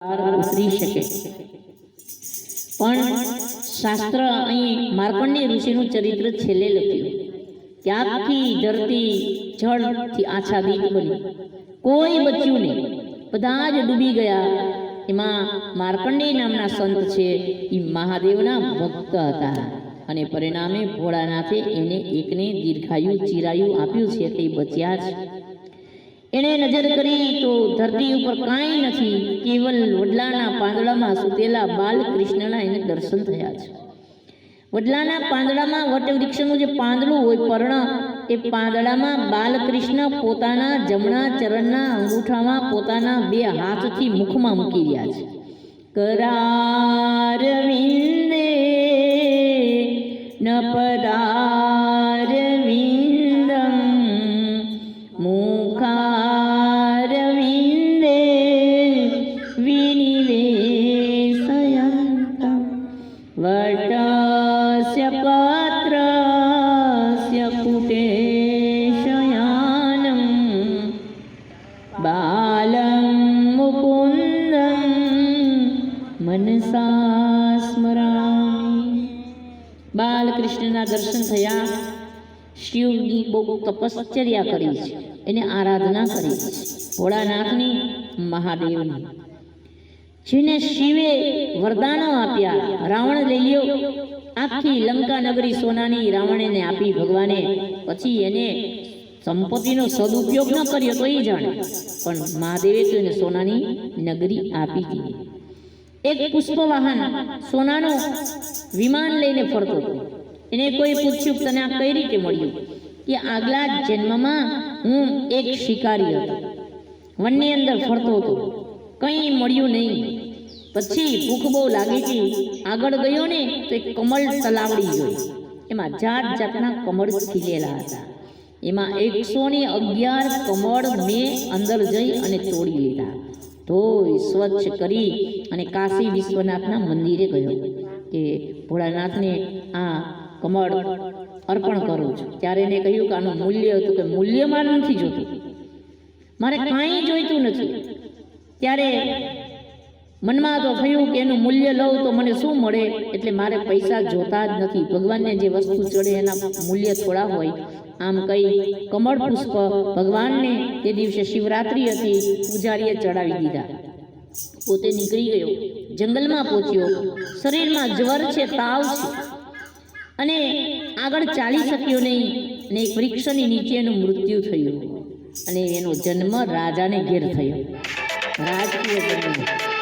ઉતરી શકે. પણ શાસ્ત્ર અહીં માર્કંડેય ઋષિનું ચરિત્ર છેલ્લે લખ્યું. ત્યાગથી ધરતી જળથી આચ્છાદિત બની. કોઈ બચ્યું નહીં બધા જ ડૂબી ગયા. એમાં માર્કંડેય નામના સંત છે એ મહાદેવના ભક્ત હતા. અને પરિણામે ભોળાનાથે એને એકને દીર્ઘાયુ, ચિરાયુ આપ્યું છે તે બચ્યા છે એણે નજર કરી તો ધરતી ઉપર કાંઈ નથી, કેવલ વડલાના પાંદડામાં સૂતેલા બાલકૃષ્ણના એને દર્શન થયા છે. વડલાના પાંદડામાં વટવૃક્ષનું જે પાંદડું હોય પર્ણ, એ પાંદડામાં બાલકૃષ્ણ પોતાના જમણા ચરણના અંગૂઠામાં પોતાના બે હાથથી મુખમાં મૂકી રહ્યા છે. કરારવિંદે तस्य पात्रस्य कुटेशयानं, बालं मुकुन्दं मनसा સ્મરામી બાલકૃષ્ણના દર્શન થયા શિવની બહુ તપશ્ચર્યા કરી છે, એને આરાધના કરી છે, ભોળાનાથની, મહાદેવની. જેને શિવે વરદાનો આપ્યા, રાવણ લઈ લ્યો. આખી લંકા નગરી સોનાની રાવણને આપી ભગવાને. પછી એને સંપત્તિનો સદુપયોગ ન કર્યો તો એ જાણે. પણ મહાદેવે તો એને સોનાની નગરી આપી દીધી. એક પુષ્પવાહન સોનાનો વિમાન લઈને ફરતો હતો. એને કોઈ પૂછ્યું તને આ કઈ રીતે મળ્યું? કે આગલા જન્મમાં હું એક શિકારી હતો. વનની અંદર ફરતો હતો. કંઈ મળ્યું નહીં. પછી ભૂખ બહુ લાગી હતી આગળ ગયો ને તો એક કમળ તલાવડી જોઈ એમાં જાત જાતના કમળ ખીલેલા હતા. એમાં એકસો ને અગિયાર કમળ મેં અંદર જઈ અને તોડી લીધા. ધોઈ, સ્વચ્છ કરી અને કાશી વિશ્વનાથના મંદિરે ગયો કે ભોળાનાથને આ કમળ અર્પણ કરું છું. ત્યારે એને કહ્યું કે આનું મૂલ્ય હતું કે મૂલ્યમાં નથી જોતું. મારે કાંઈ જોઈતું નથી. ત્યારે મનમાં તો થયું કે એનું મૂલ્ય લઉં તો મને શું મળે? એટલે મારે પૈસા જોતા જ નથી. ભગવાનને જે વસ્તુ ચડે એના મૂલ્ય થોડા હોય. આમ કઈ કમળ પુષ્પ ભગવાનને તે દિવસે શિવરાત્રિ હતી, પૂજારીએ ચડાવી દીધા. પોતે નીકળી ગયો. જંગલમાં પહોંચ્યો. શરીરમાં જ્વર છે, તાવ છે. અને આગળ ચાલી શક્યો નહીં અને એક વૃક્ષની નીચે એનું મૃત્યુ થયું. અને એનો જન્મ રાજાને ઘેર થયો. રાજકીય